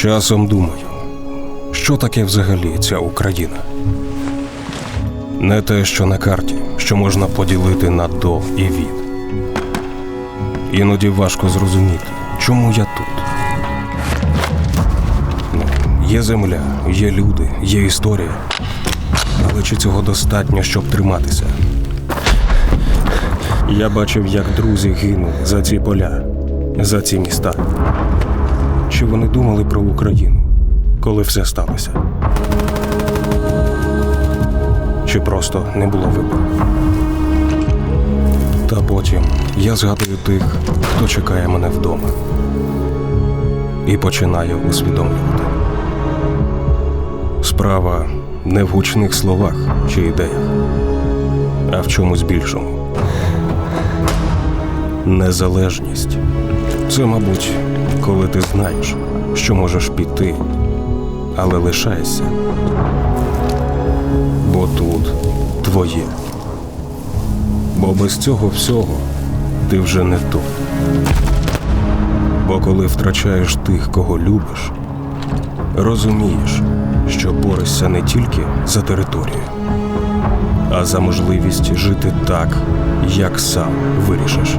Часом думаю, що таке взагалі ця Україна? Не те, що на карті, що можна поділити на до і від. Іноді важко зрозуміти, чому я тут. Ну, є земля, є люди, є історія. Але чи цього достатньо, щоб триматися? Я бачив, як друзі гинули за ці поля, за ці міста. Чи вони думали про Україну, коли все сталося? Чи просто не було вибору? Та потім я згадую тих, хто чекає мене вдома. І починаю усвідомлювати. Справа не в гучних словах чи ідеях, а в чомусь більшому. Незалежність це, мабуть, коли ти знаєш, що можеш піти, але лишаєшся. Бо тут твоє. Бо без цього всього ти вже не тут. Бо коли втрачаєш тих, кого любиш, розумієш, що борешся не тільки за територію, а за можливість жити так, як сам вирішиш.